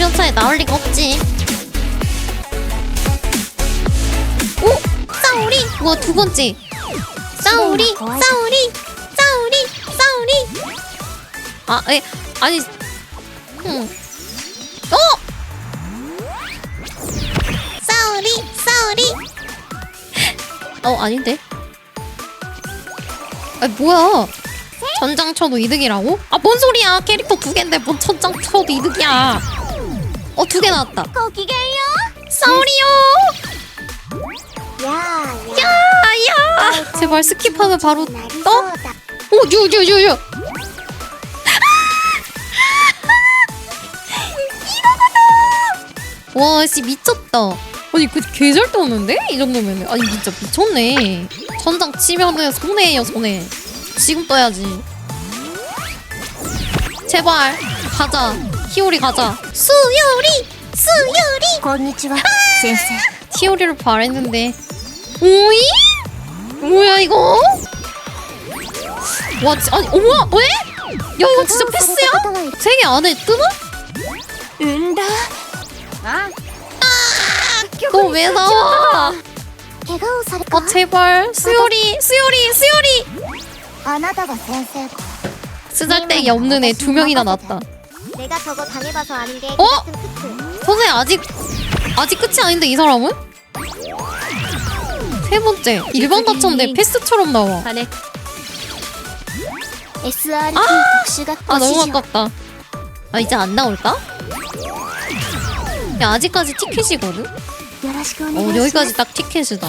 수련차에 나올 리가 없지. 오! 싸우리! 우와, 두 번째. 싸우리! 싸우리! 싸우리! 싸우리! 아, 에, 아니. 음. 어! 싸우리! 싸우리! 어, 아닌데? 아, 뭐야? 전장 쳐도 이득이라고? 아, 뭔 소리야? 캐릭터 두 개인데 뭔 전장 쳐도 이득이야? 어, 두 개 나왔다. 거기게요? 싸우리요! 야, 야, 야, 야! 어, 제발 스킵하면 어, 바로 떠? 오, 유, 유, 유, 유! 이거구나! 와, 씨, 미쳤다. 아니, 그, 개절 떠는데? 이 정도면. 아니, 진짜 미쳤네. 천장 치면은 손해예요, 손해. 지금 떠야지. 제발, 가자. 히오리 가자. 수요리! 수요리! こんにちは先生 티오리를 바랬는데 오이? 뭐야 이거? 와 지- 아니 어머 왜? 야 이거 진짜 패스야? 세 개 안에 뜨나? うんだ 너 왜 나와? 怪我をされた 아 제발 수요리 수요리 수요리 あなたが先生か 쓰잘데기 없는 애 두 명이나 났다 내가 저거 당해봐서 아는게 어? 같은 아직 아직 끝이 아닌데 이 사람은? 세 번째 일반 가차인데 패스처럼 나와 안에 아! 아 너무 아깝다 아 이제 안 나올까? 야 아직까지 티켓이거든? 어 여기까지 딱 티켓이다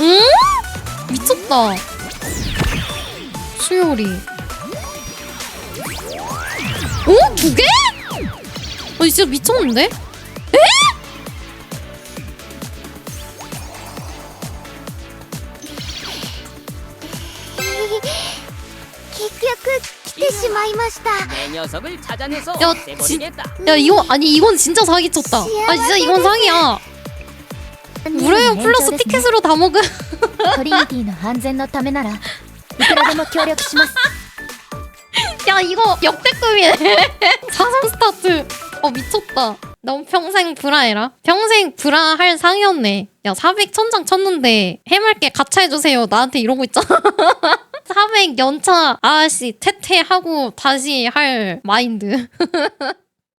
음? 미쳤다 수요리 두 개? 어 진짜 미쳤는데? 에? 結局来てしまいました 내 녀석을 찾아내서 야, 없애버리겠다. 야 이거 아니 이건 진짜 사기쳤다 아 진짜 이건 상이야 무료형 플러스 티켓으로 다 먹은 トリニティの安全のためならいくらでも協力します 야 이거 역대급이네. 사성 스타트. 어 미쳤다. 넌 평생 브라해라. 평생 브라 할 상이었네. 야 400 천장 쳤는데 해맑게 가차 해주세요. 나한테 이러고 있잖아. 400 연차 아씨 퇴퇴하고 다시 할 마인드